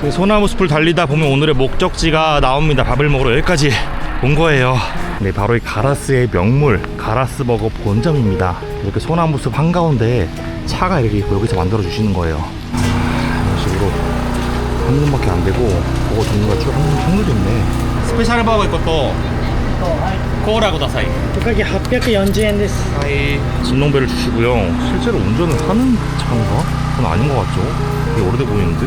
그 소나무 숲을 달리다 보면 오늘의 목적지가 나옵니다. 밥을 먹으러 여기까지 온 거예요. 네, 바로 이 가라스의 명물 가라스 버거 본점입니다. 이렇게 소나무 숲 한가운데 차가 이렇게 있고 여기서 만들어 주시는 거예요. 이런 식으로 한 분밖에 안 되고 버거 종류가 쭉 한, 한글도 있네. 스페셜 버거 이것도 코라고 다사이. おかげ840円です 하이 진동배를 주시고요. 실제로 운전을 하는 차인가? 그건 아닌 것 같죠? 되게 오래돼 보이는데?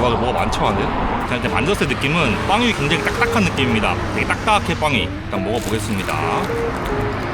대박에 뭐가 많죠, 안에? 그냥 이렇게 만졌을 때 느낌은 빵이 굉장히 딱딱한 느낌입니다. 되게 딱딱해 빵이. 일단 먹어보겠습니다.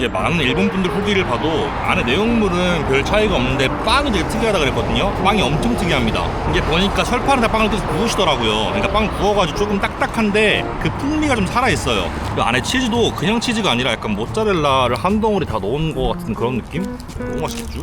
이제 많은 일본 분들 후기를 봐도 안에 내용물은 별 차이가 없는데 빵이 되게 특이하다 그랬거든요. 빵이 엄청 특이합니다. 이게 보니까 설판에다 빵을 계속 구우시더라고요. 그러니까 빵 구워가지고 조금 딱딱한데 그 풍미가 좀 살아있어요. 그 안에 치즈도 그냥 치즈가 아니라 약간 모짜렐라를 한 덩어리 다 넣은 것 같은 그런 느낌? 너무 맛있겠죠?